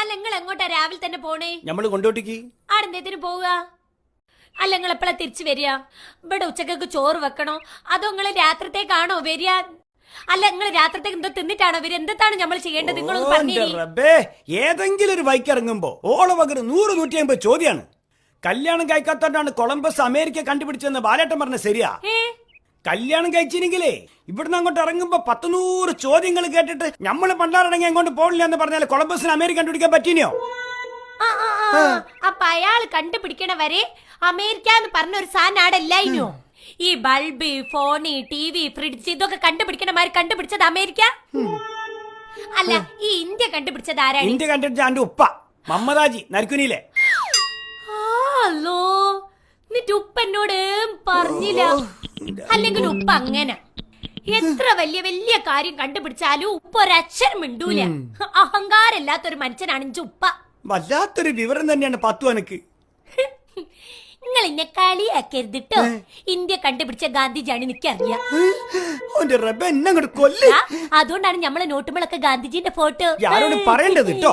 അല്ല നിങ്ങൾ എങ്ങോട്ടാ രാവിലെ തന്നെ പോണേ? നമ്മൾ കൊണ്ടോട്ടിക്ക്. ആടെന്തേത്തിന് പോവുക? അല്ല നിങ്ങൾ എപ്പോഴാ തിരിച്ചു വരിക? ഇവിടെ ഉച്ചക്കൊക്കെ ചോറ് വെക്കണോ? അതോ നിങ്ങൾ രാത്രിത്തേക്കാണോ വരിക? അല്ല നിങ്ങൾ രാത്രിത്തേക്ക് എന്തോ തിന്നിട്ടാണോ വരിക? എന്താണ് നമ്മൾ ചെയ്യേണ്ടത്? നിങ്ങളൊന്ന് ഓന്റെ പറഞ്ഞു റബ്ബേ ഏതെങ്കിലും ഒരു ബൈക്ക് ഇറങ്ങുമ്പോ ഓള പകരം നൂറ് നൂറ്റി അമ്പത് ചോദ്യാണ്. കല്യാണം കഴിക്കാത്തോണ്ടാണ് കൊളംബസ് അമേരിക്ക കണ്ടുപിടിച്ചെന്ന് ബാലേട്ടൻ പറഞ്ഞ ശരിയാ. ഏ? കല്യാണം കഴിച്ചില്ലെങ്കിലേ ഇവിടുന്ന് അങ്ങോട്ട് ഇറങ്ങുമ്പോ പത്തുനൂറ് ചോദ്യങ്ങൾ കേട്ടിട്ട് നമ്മൾ പണ്ടാറടങ്ങി അങ്ങോട്ട് പോകില്ല എന്ന് പറഞ്ഞാൽ കൊളംബസിന് അമേരിക്ക കണ്ടുപിടിക്കാൻ പറ്റിനോ. അപ്പൊ അയാൾ കണ്ടുപിടിക്കണ വരെ അമേരിക്ക എന്ന് പറഞ്ഞ ഒരു സാധനം ഇല്ലായിനോ? ഈ bulb phone T V fridge ഇതൊക്കെ കണ്ടുപിടിക്കണ മാതിരി കണ്ടുപിടിച്ചത് അമേരിക്ക? അല്ല ഈ ഇന്ത്യ കണ്ടുപിടിച്ചത് ആരാണ്? ഇന്ത്യ കണ്ടുപിടിച്ച എന്റെ ഉപ്പ മമ്മദാജി നരക്കുനിയിലെ. ഹലോ. എന്നിട്ട് ഉപ്പ എന്നോട് പറഞ്ഞില്ല. അല്ലെങ്കിൽ ഉപ്പ അങ്ങനെ. എത്ര വലിയ വലിയ കാര്യം കണ്ടുപിടിച്ചാലും ഉപ്പ ഒരക്ഷരം മിണ്ടൂല. അഹങ്കാരമില്ലാത്തൊരു മനുഷ്യനാണ് ഇഞ്ച ഉപ്പ. വല്ലാത്തൊരു വിവരം തന്നെയാണ് പത്തു എനക്ക് നിങ്ങൾ എന്നെ കളിയാക്കരുത് കേട്ടോ ഇന്ത്യ കണ്ടുപിടിച്ച ഗാന്ധിജിയാണ് എനിക്കറിയാം. അതുകൊണ്ടാണ് നമ്മളെ നോട്ടുമ്പളൊക്കെ ഗാന്ധിജിന്റെ ഫോട്ടോ. പറയേണ്ടത് കേട്ടോ